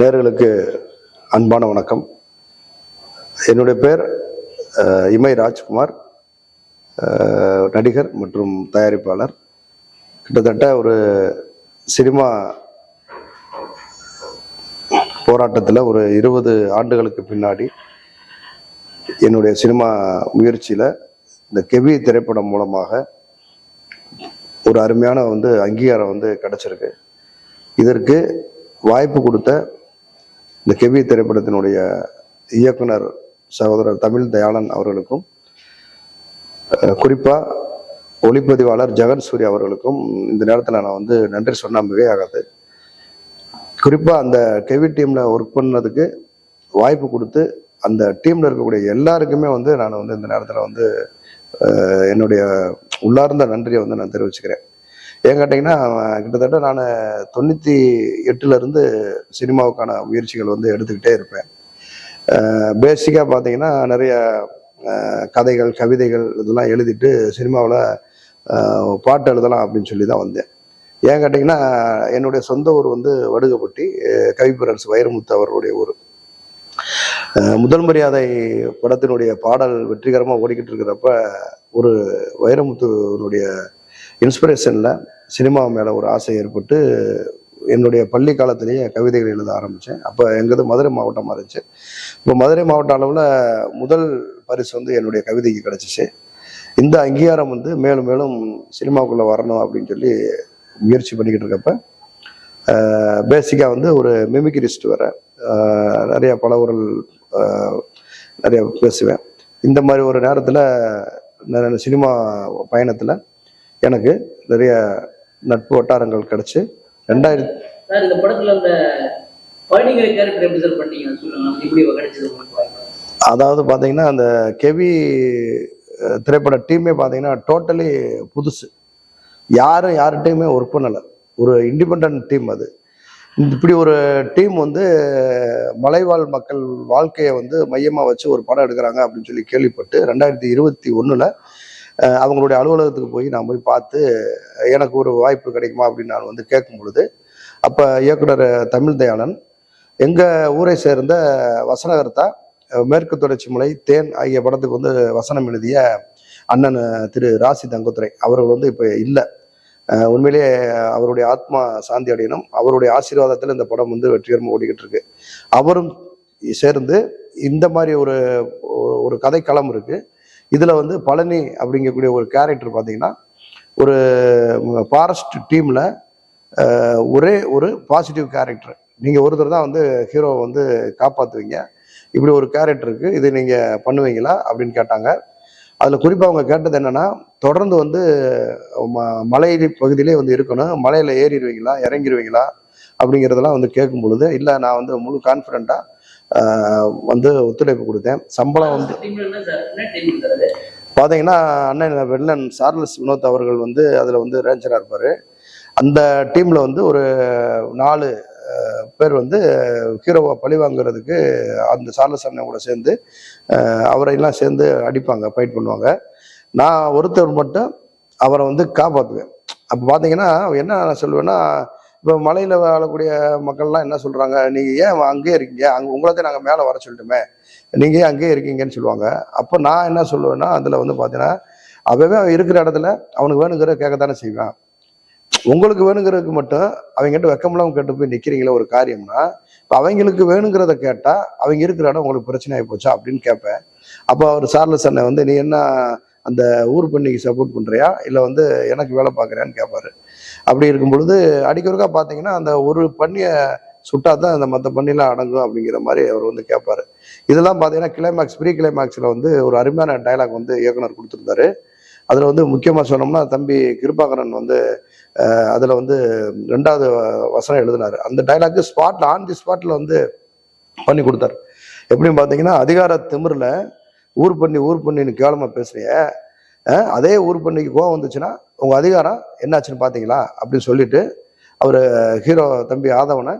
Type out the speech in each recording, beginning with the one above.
நேர்களுக்கு அன்பான வணக்கம். என்னுடைய பேர் இமை ராஜ்குமார். நடிகர் மற்றும் தயாரிப்பாளர். கிட்டத்தட்ட ஒரு சினிமா போராட்டத்தில் ஒரு இருபது ஆண்டுகளுக்கு பின்னாடி என்னுடைய சினிமா முயற்சியில் இந்த கெவி திரைப்படம் மூலமாக ஒரு அருமையான வந்து அங்கீகாரம் வந்து கிடச்சிருக்கு. இதற்கு வாய்ப்பு கொடுத்த இந்த கெவி திரைப்படத்தினுடைய இயக்குனர் சகோதரர் தமிழ் தயாளன் அவர்களுக்கும் குறிப்பாக குறிப்பா ஒளிப்பதிவாளர் ஜெகன் சூர்யா அவர்களுக்கும் இந்த நேரத்தில் நான் வந்து நன்றி சொன்னால் மிகையாகாது குறிப்பாக அந்த கெவி டீமில் ஒர்க் பண்ணதுக்கு வாய்ப்பு கொடுத்து அந்த டீமில் இருக்கக்கூடிய எல்லாருக்குமே வந்து நான் வந்து இந்த நேரத்தில் வந்து என்னுடைய உள்ளார்ந்த நன்றியை வந்து நான் தெரிவிச்சுக்கிறேன். ஏன் கேட்டிங்கன்னா கிட்டத்தட்ட நான் தொண்ணூற்றி எட்டுலேருந்து சினிமாவுக்கான முயற்சிகள் வந்து எடுத்துக்கிட்டே இருப்பேன். பேசிக்காக பார்த்தீங்கன்னா நிறைய கதைகள் கவிதைகள் இதெல்லாம் எழுதிட்டு சினிமாவில் பாட்டு எழுதலாம் அப்படின்னு சொல்லி தான் வந்தேன். ஏன் கேட்டிங்கன்னா என்னுடைய சொந்த ஊர் வந்து வடுகப்பட்டி அஹ், கவிப்பரசு வைரமுத்து அவர்களுடைய ஊர். முதல் மரியாதை படத்தினுடைய பாடல் வெற்றிகரமாக ஓடிக்கிட்டு இருக்கிறப்ப ஒரு வைரமுத்துனுடைய இன்ஸ்பிரேஷனில் சினிமா மேலே ஒரு ஆசை ஏற்பட்டு என்னுடைய பள்ளி காலத்திலேயே கவிதைகள் எழுத ஆரம்பித்தேன் அப்போ எங்கது மதுரை மாவட்டமாக இருந்துச்சு. இப்போ மதுரை மாவட்ட அளவில் முதல் பரிசு வந்து என்னுடைய கவிதைக்கு கிடச்சிச்சு. இந்த அங்கீகாரம் வந்து மேலும் மேலும் சினிமாவுக்குள்ளே வரணும் அப்படின்னு சொல்லி முயற்சி பண்ணிக்கிட்டு இருக்கப்ப பேசிக்காக வந்து ஒரு மிமிக்ரிஸ்ட் வர நிறைய பலவுரல் நிறைய பேசுவேன். இந்த மாதிரி ஒரு நேரத்தில் சினிமா பயணத்தில் எனக்கு நிறைய நட்பு வட்டாரங்கள் கிடச்சி. ரெண்டாயிரத்தி சார் இந்த படத்துல அந்த பயணிகளை கேரக்டர் எப்படி சார் பண்ணீங்க? சொல்லுங்க. எப்படி கிடைச்சது உங்களுக்கு வாய்ப்பு? அதாவது பார்த்தீங்கன்னா அந்த கெவி திரைப்பட டீமே பார்த்தீங்கன்னா டோட்டலி புதுசு. யாரும் யார்கிட்டையுமே ஒர்க் பண்ணலை. ஒரு இண்டிபெண்ட் டீம் அது. இப்படி ஒரு டீம் வந்து மலைவாழ் மக்கள் வாழ்க்கையை வந்து மையமாக வச்சு ஒரு படம் எடுக்கிறாங்க அப்படின்னு சொல்லி கேள்விப்பட்டு ரெண்டாயிரத்தி இருபத்தி ஒன்றில் அவங்களுடைய அலுவலகத்துக்கு போய் நான் போய் பார்த்து எனக்கு ஒரு வாய்ப்பு கிடைக்குமா அப்படின்னு நான் வந்து கேட்கும் பொழுது அப்போ இயக்குனர் தமிழ் தயாளன் எங்கள் ஊரை சேர்ந்த வசனகர்த்தா மேற்கு தொடர்ச்சி மலை தேன் ஆகிய படத்துக்கு வந்து வசனம் எழுதிய அண்ணன் திரு ராசி தங்கத்துறை அவர்கள் வந்து இப்போ இல்லை. உண்மையிலேயே அவருடைய ஆத்மா சாந்தி அடையணும். அவருடைய ஆசீர்வாதத்தில் இந்த படம் வந்து வெற்றிகரமாக ஓடிக்கிட்டு இருக்கு. அவரும் சேர்ந்து இந்த மாதிரி ஒரு ஒரு- கதைக்களம் இருக்குது இதில் வந்து பழனி அப்படிங்கக்கூடிய ஒரு கேரக்டர் பார்த்தீங்கன்னா ஒரு ஃபாரஸ்ட் டீமில் ஒரே ஒரு பாசிட்டிவ் கேரக்டர் நீங்கள் ஒருத்தர் தான் வந்து ஹீரோவை வந்து காப்பாற்றுவீங்க இப்படி ஒரு கேரக்டர் இருக்கு இது நீங்கள் பண்ணுவீங்களா அப்படின்னு கேட்டாங்க. அதில் குறிப்பாக அவங்க கேட்டது என்னென்னா தொடர்ந்து வந்து ம மலை பகுதியிலே வந்து இருக்கணும். மலையில் ஏறிடுவீங்களா? இறங்கிடுவீங்களா அப்படிங்கிறதெல்லாம் வந்து கேட்கும் பொழுது இல்லை நான் வந்து முழு கான்ஃபிடண்ட்டாக வந்து ஒத்துழைப்பு கொடுத்தேன். சம்பளம் வந்து பார்த்தீங்கன்னா அண்ணன் வெள்ளன் சார்லஸ் வினோத் அவர்கள் வந்து அதில் வந்து ரேஞ்சராக இருப்பார். அந்த டீமில் வந்து ஒரு நாலு பேர் வந்து ஹீரோவை பழி வாங்குறதுக்கு அந்த சார்லஸ் அண்ணன் கூட சேர்ந்து அவரையெல்லாம் சேர்ந்து அடிப்பாங்க ஃபைட் பண்ணுவாங்க. நான் ஒருத்தர் மட்டும் அவரை வந்து காப்பாற்றுவேன் அப்போ பார்த்தீங்கன்னா என்ன நான் சொல்லுவேன்னா இப்போ மலையில் வாழக்கூடிய மக்கள்லாம் என்ன சொல்கிறாங்க நீங்கள் ஏன் அங்கேயே இருக்கீங்க? அங்கே உங்களை தான் நாங்கள் மேலே வர சொல்லட்டுமே. நீங்கள் ஏன் அங்கேயே இருக்கீங்கன்னு சொல்லுவாங்க. அப்போ நான் என்ன சொல்லுவேன்னா அதில் வந்து பார்த்தீங்கன்னா அவன் அவன் இருக்கிற இடத்துல அவனுக்கு வேணுங்கிற கேட்கத்தானே செய்வான். உங்களுக்கு வேணுங்கிறதுக்கு மட்டும் அவங்ககிட்ட வெக்கமில்லாமல் கேட்டு போய் நிற்கிறீங்களே ஒரு காரியம்னா இப்போ அவங்களுக்கு வேணுங்கிறத கேட்டால் அவங்க இருக்கிற இடம் உங்களுக்கு பிரச்சனை ஆகி போச்சா அப்படின்னு கேட்பேன் அப்போ அவர் சார்லஸ் அண்ணன் வந்து நீ என்ன அந்த ஊர் பண்ணிக்கு சப்போர்ட் பண்ணுறியா இல்லை வந்து எனக்கு வேலை பார்க்குறியான்னு கேட்பாரு அப்படி இருக்கும் பொழுது அடிக்கொருக்கா பார்த்தீங்கன்னா அந்த ஒரு பண்ணியை சுட்டா தான் அந்த மற்ற பண்ணிலாம் அடங்கும் அப்படிங்கிற மாதிரி அவர் வந்து கேட்பாரு இதெல்லாம் பார்த்தீங்கன்னா கிளைமேக்ஸ் ப்ரீ கிளைமேக்ஸில் வந்து ஒரு அருமையான டைலாக் வந்து இயக்குனர் கொடுத்துருந்தாரு. அதில் வந்து முக்கியமாக சொன்னோம்னா தம்பி கிருபாகரன் வந்து அதில் வந்து ரெண்டாவது வசனம் எழுதினார். அந்த டைலாக்கு ஸ்பாட்டில் ஆன் தி ஸ்பாட்டில் வந்து பண்ணி கொடுத்தாரு. எப்படின்னு பார்த்தீங்கன்னா அதிகார திமிரில் ஊர் பண்ணி ஊர் பண்ணின்னு கேவலமாக பேசுறிய அதே ஊர் பண்ணிக்கு கோவம் வந்துச்சுன்னா உங்கள் அதிகாரம் என்னாச்சுன்னு பார்த்தீங்களா அப்படின்னு சொல்லிட்டு அவர் ஹீரோ தம்பி ஆதவனை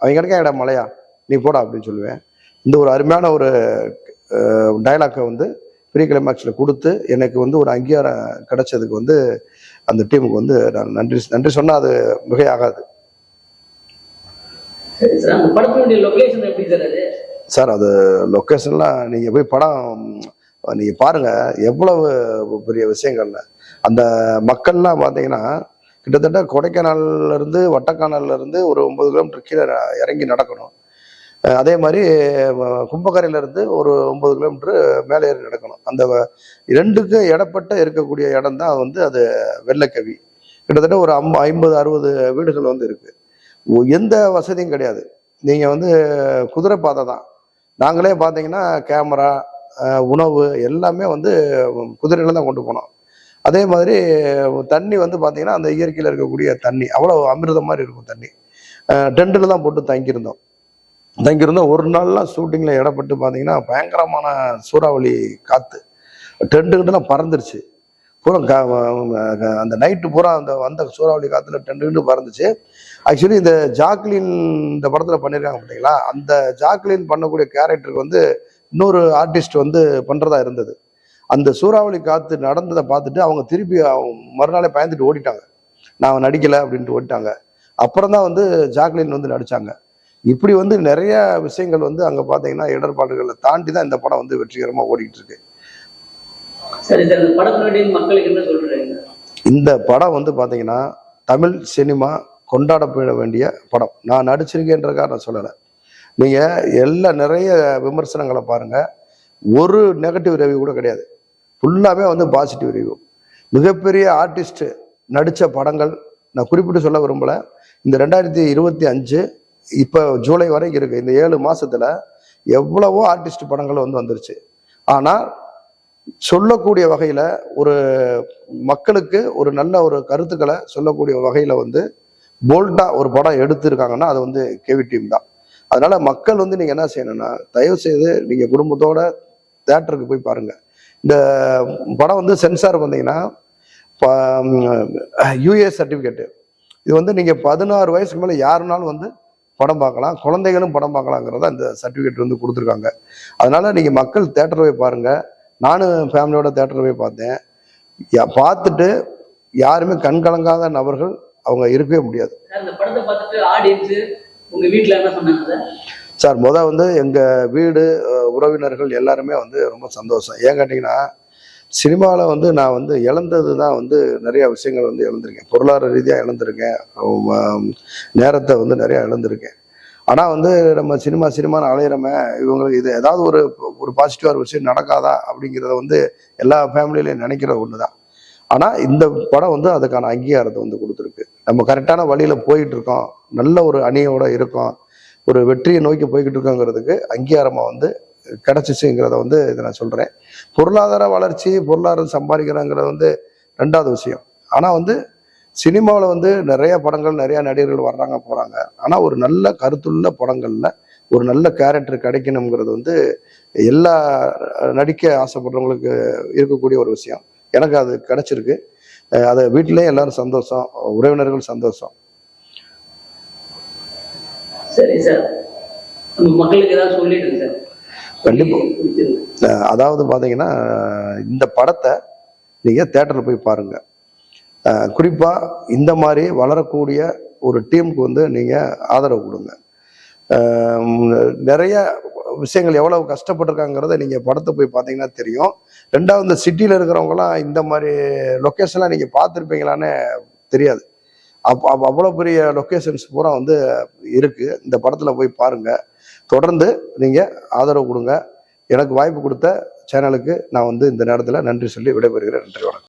அவங்க கிடைக்க இடம் மலையா? நீ போடா அப்படின்னு சொல்லுவேன். இந்த ஒரு அருமையான ஒரு டைலாக்கை வந்து ப்ரீ கிளைமாக்ஸில் கொடுத்து எனக்கு வந்து ஒரு அங்கீகாரம் கிடைச்சதுக்கு வந்து அந்த டீமுக்கு வந்து நான் நன்றி நன்றி சொன்னால் அது மிகையாகாது. சரி அது? லொக்கேஷன்லாம் நீங்கள் போய் படம் நீங்கள் பாருங்க எவ்வளவு பெரிய விஷயங்கள்ல. அந்த மக்கள்லாம் பார்த்தீங்கன்னா கிட்டத்தட்ட கொடைக்கானல்ல இருந்து வட்டக்கானல்ல இருந்து ஒரு ஒன்பது கிலோமீட்டர் கீழே இறங்கி நடக்கணும். அதே மாதிரி கும்பகரையிலேருந்து ஒரு ஒன்பது கிலோமீட்டர் மேலே ஏறி நடக்கணும். அந்த வ- இடப்பட்ட இருக்கக்கூடிய இடம் தான் வந்து அது வெள்ளக்கவி. கிட்டத்தட்ட ஒரு ஐம்ப ஐம்பது அறுபது வீடுகள் வந்து இருக்குது எந்த வசதியும் கிடையாது. நீங்கள் வந்து குதிரை பாதை தான். நாங்களே பார்த்தீங்கன்னா கேமரா உணவு எல்லாமே வந்து குதிரையில தான் கொண்டு போனோம். அதே மாதிரி தண்ணி வந்து பார்த்தீங்கன்னா அந்த இயற்கையில் இருக்கக்கூடிய தண்ணி அவ்வளோ அமிர்தம் மாதிரி இருக்கும் தண்ணி. டென்ட்டில் தான் போட்டு தங்கியிருந்தோம். தங்கியிருந்தோம். ஒரு நாள்லாம் ஷூட்டிங்கில் இடப்பட்டு பார்த்தீங்கன்னா பயங்கரமான சூறாவளி காற்று டென்ட்டுக்கிட்டலாம் பறந்துருச்சு. பூரா க- அந்த நைட்டு பூரா அந்த வந்த சூறாவளி காற்றுல டென்ட்டுக்கிட்டு பறந்துச்சு. ஆக்சுவலி இந்த ஜாக்லின் இந்த படத்தில் பண்ணியிருக்காங்க பார்த்தீங்களா அந்த ஜாக்லின் பண்ணக்கூடிய கேரக்டருக்கு வந்து இன்னொரு ஆர்டிஸ்ட் வந்து பண்ணுறதா இருந்தது. அந்த சூறாவளி காற்று நடந்ததை பார்த்துட்டு அவங்க திருப்பி அவங்க மறுநாளே பயந்துட்டு ஓடிட்டாங்க. நான் நடிக்கலை அப்படின்ட்டு ஓடிட்டாங்க. அப்புறம் தான் வந்து ஜாக்லின் வந்து நடிச்சாங்க. இப்படி வந்து நிறைய விஷயங்கள் வந்து அங்கே பார்த்தீங்கன்னா இடர்பாடுகளை தாண்டி தான் இந்த படம் வந்து வெற்றிகரமாக ஓடிட்டு இருக்கு. இந்த படம் வந்து பார்த்தீங்கன்னா தமிழ் சினிமா கொண்டாடப்பட வேண்டிய படம். நான் நடிச்சிருக்கேன்றக்காக நான் சொல்லலை. நீங்கள் எல்லா நிறைய விமர்சனங்களை பாருங்க. ஒரு நெகட்டிவ் ரிவ்யூ கூட கிடையாது. ஃபுல்லாகவே வந்து பாசிட்டிவ் ரிவ்யூ மிகப்பெரிய ஆர்டிஸ்ட் நடித்த படங்கள் நான் குறிப்பிட்டு சொல்ல விரும்பல. இந்த ரெண்டாயிரத்தி இருபத்தி அஞ்சு இப்போ ஜூலை வரைக்கும் இருக்குது இந்த ஏழு மாதத்தில் எவ்வளவோ ஆர்டிஸ்ட் படங்கள் வந்து வந்துருச்சு. ஆனால் சொல்லக்கூடிய வகையில் ஒரு மக்களுக்கு ஒரு நல்ல ஒரு கருத்துக்களை சொல்லக்கூடிய வகையில் வந்து போல்டாக ஒரு படம் எடுத்திருக்காங்கன்னா அது வந்து கேவி டீம் தான். அதனால மக்கள் வந்து நீங்க என்ன செய்யணும்னா தயவு செய்து நீங்க குடும்பத்தோட தேட்டருக்கு போய் பாருங்க. இந்த படம் வந்து சென்சார் வந்தீங்கன்னா யூஏ சர்டிஃபிகேட்டு இது வந்து நீங்க பதினாறு வயசுக்கு மேலே யாருனாலும் வந்து படம் பார்க்கலாம் குழந்தைகளும் படம் பார்க்கலாங்கிறத இந்த சர்டிஃபிகேட் வந்து கொடுத்துருக்காங்க. அதனால நீங்கள் மக்கள் தேட்டர் போய் பாருங்க. நானும் ஃபேமிலியோட தேட்டர் போய் பார்த்தேன். யா- பார்த்துட்டு யாருமே கண் கலங்காத நபர்கள் அவங்க இருக்கவே முடியாது. உங்கள் வீட்டில் உங்க வீட்ல என்ன சொன்னாங்க சார் சார் வந்து எங்க வீடு உறவினர்கள் எல்லாருமே வந்து ரொம்ப சந்தோஷம். ஏன் கேட்டிங்கன்னா சினிமாவில் வந்து நான் வந்து இழந்தது தான் வந்து நிறைய விஷயங்கள் வந்து இழந்திருக்கேன். பொருளாதார ரீதியாக இழந்திருக்கேன். நேரத்தை வந்து நிறையா இழந்திருக்கேன். ஆனால் வந்து நம்ம சினிமா சினிமான்னு அலையிறமே இவங்களுக்கு இது ஏதாவது ஒரு ஒரு பாசிட்டிவாக விஷயம் நடக்காதா அப்படிங்கிறத வந்து எல்லா ஃபேமிலியிலையும் நினைக்கிற ஒன்று தான் ஆனால் இந்த படம் வந்து அதுக்கான அங்கீகாரத்தை வந்து கொடுத்துருக்கு. நம்ம கரெக்டான வழியில் போயிட்டு இருக்கோம் நல்ல ஒரு அணியோட இருக்கோம். ஒரு வெற்றியை நோக்கி போய்கிட்டு இருக்கோங்கிறதுக்கு அங்கீகாரமாக வந்து கிடச்சிச்சுங்கிறத வந்து இதை நான் சொல்கிறேன் பொருளாதார வளர்ச்சி பொருளாதாரம் சம்பாதிக்கிறோங்கிறது வந்து ரெண்டாவது விஷயம். ஆனால் வந்து சினிமாவில் வந்து நிறைய படங்கள் நிறையா நடிகர்கள் வர்றாங்க போகிறாங்க ஆனால் ஒரு நல்ல கருத்துள்ள படங்களில் ஒரு நல்ல கேரக்டர் கிடைக்கணுங்கிறது வந்து எல்லா நடிக்க ஆசைப்படுறவங்களுக்கு இருக்கக்கூடிய ஒரு விஷயம். எனக்கு அது கிடைச்சிருக்கு. அதை வீட்டிலேயே எல்லாரும் சந்தோஷம் உறவினர்கள் சந்தோஷம். சரி சார். மக்களுக்கு ஏதாவது சொல்லிடுங்க சார். கண்டிப்பா. பிடிச்சிருக்கு. அஹ் அதாவது பார்த்தீங்கன்னா இந்த படத்தை நீங்கள் தேட்டரில் போய் பாருங்கள் குறிப்பாக இந்த மாதிரி வளரக்கூடிய ஒரு டீமுக்கு வந்து நீங்கள் ஆதரவு கொடுங்க. நிறைய விஷயங்கள் எவ்வளவு கஷ்டப்பட்டிருக்காங்கிறத நீங்கள் படத்தை போய் பார்த்தீங்கன்னா தெரியும். ரெண்டாவது இந்த சிட்டியில் இருக்கிறவங்கலாம் இந்த மாதிரி லொக்கேஷன்லாம் நீங்கள் பார்த்துருப்பீங்களான்னு தெரியாது. அப்போ அப்போ அவ்வளோ பெரிய லொக்கேஷன்ஸ் பூரா வந்து இருக்குது இந்த படத்தில் போய் பாருங்கள் தொடர்ந்து நீங்கள் ஆதரவு கொடுங்க. எனக்கு வாய்ப்பு கொடுத்த சேனலுக்கு நான் வந்து இந்த நேரத்தில் நன்றி சொல்லி விடைபெறுகிறேன். நன்றி வணக்கம்.